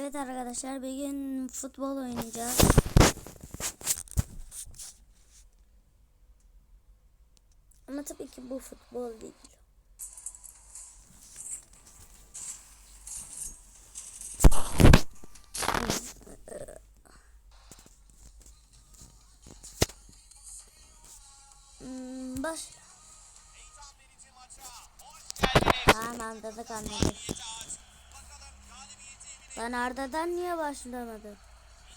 Evet arkadaşlar bir gün futbol oynayacağız. Ama tabii ki bu futbol değil. Hmm, baş. Tamam anladık anladık. Ben Arda'dan niye başlamadım?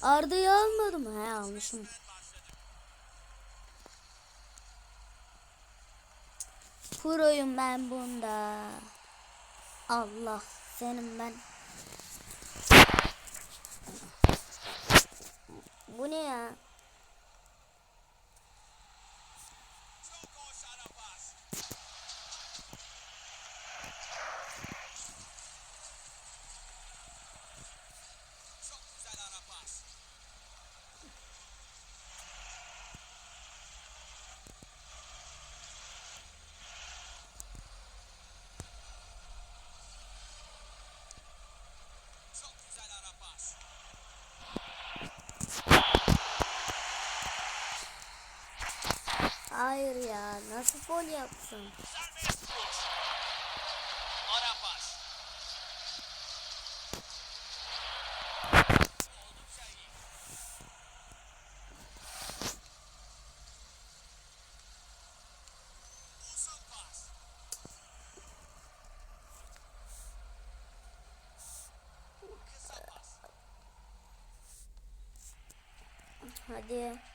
Arda'yı almadım. He almışım. Proyum ben bunda. Allah senin ben. Bu ne ya? Hayır ya. Nasıl gol yapsın? Ara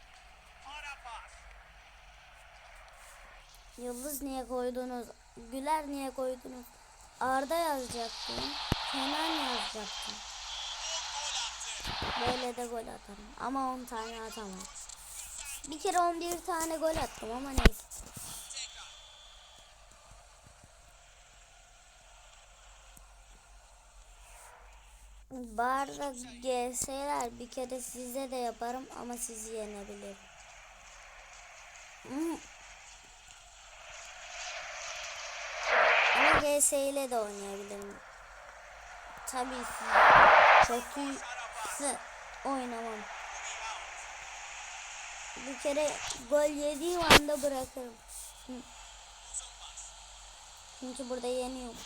Yıldız niye koydunuz? Güler niye koydunuz? Arda yazacaktım. Kenan yazacaktım. Böyle de gol atarım. Ama 10 tane atamam. Bir kere 11 tane gol attım ama neyse. Barda GS'ler bir kere size de yaparım ama sizi yenebilirim. GS ile de oynayabilirim. Tabii ki kötü oynamam. Bir kere gol yediğim anda bırakırım. Çünkü burada yeniyorum.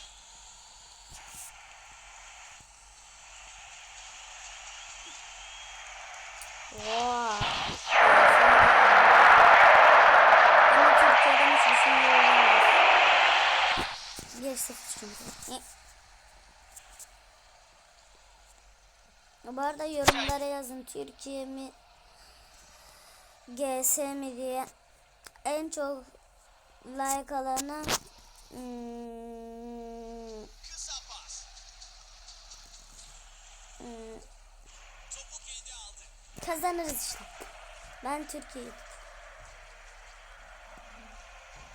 Vay. Sıfır çünkü. Bu arada yorumlara yazın Türkiye mi GS mi diye en çok like alana hmm, hmm, kazanırız işte. Ben Türkiye'yi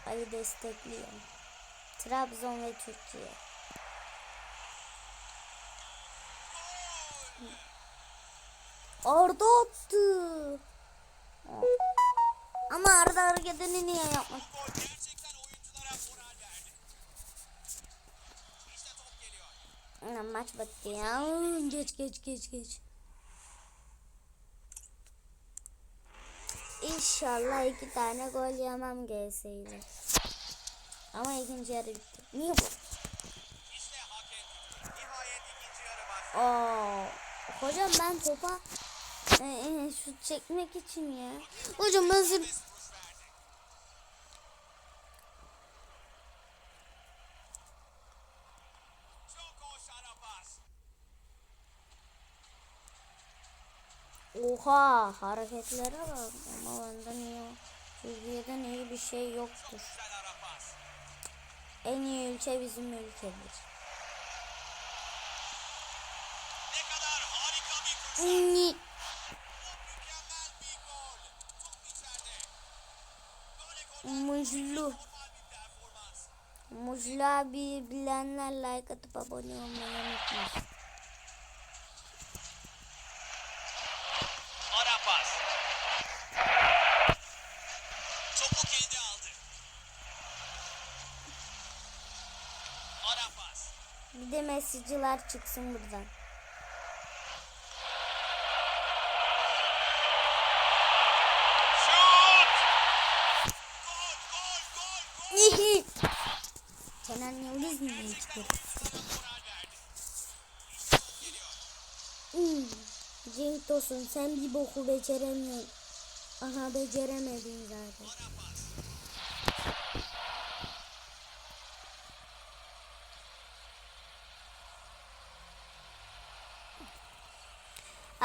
Ali destekliyorum. Trabzon ve Türkiye. Arda attı. Ama Arda hareketini niye. Ulan maç bitti ya. Geç geç geç geç. İnşallah iki tane gol yemem GS ile. Ama ikinci yarı bitti. Niye bu? İşte hakem düdüğü. Nihayet ikinci yarı başladı. Aa, hocam ben topa e, e, şut çekmek için ya. Hocam pas. Oha hareketlere bak. Ama benden iyi. Türkiye'den iyi bir şey yoktur. En iyi ülke bizim ülkemiz. Ne kadar harika bir fırsat. Ni- performans. Muzla bir bilenler like atıp abone olmayı unutmasın. Bir de mesajcılar çıksın buradan. Kenan Yıldız mı çıkıyor? Hmm. Cenk olsun sen bir boku beceremiyorsun. Aha beceremedin zaten.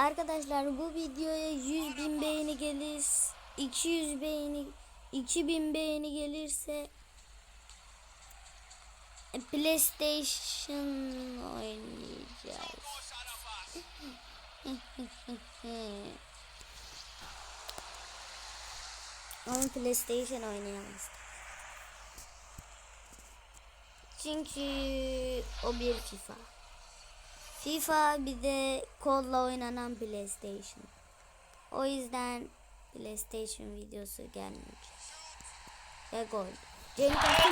Arkadaşlar bu videoya 100 bin beğeni gelir 200 beğeni 2000 beğeni gelirse e, PlayStation oynayacağız. Ama PlayStation oynayamaz. Çünkü o bir FIFA. FIFA bir de kolla oynanan PlayStation. O yüzden PlayStation videosu gelmeyecek. Ve gol. Cenk attı.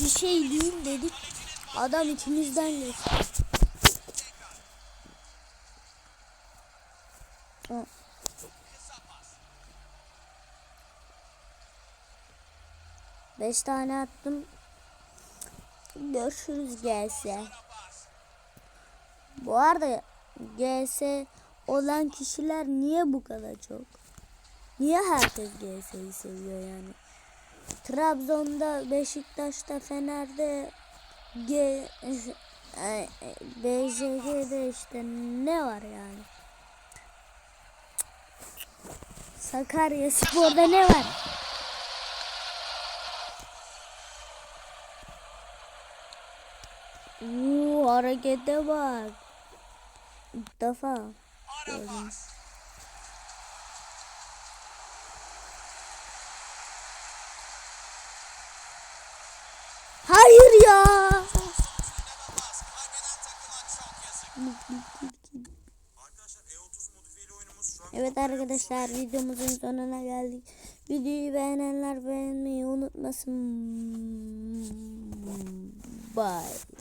bir şey diyeyim dedik. Adam içimizden geçti. Beş tane attım. Görüşürüz gelse. Bu arada GS olan kişiler niye bu kadar çok? Niye herkes GS'yi seviyor yani? Trabzon'da, Beşiktaş'ta, Fener'de, G, BJG'de işte ne var yani? Sakarya Spor'da ne var? Uuu harekete bak. İlk defa. Pas. Hayır ya. Pas. Kaybeden takıma çok yazık. Arkadaşlar E30 modifiyeli oyunumuz şu an Evet arkadaşlar videomuzun sonuna geldik. Videoyu beğenenler beğenmeyi unutmasın. Bye.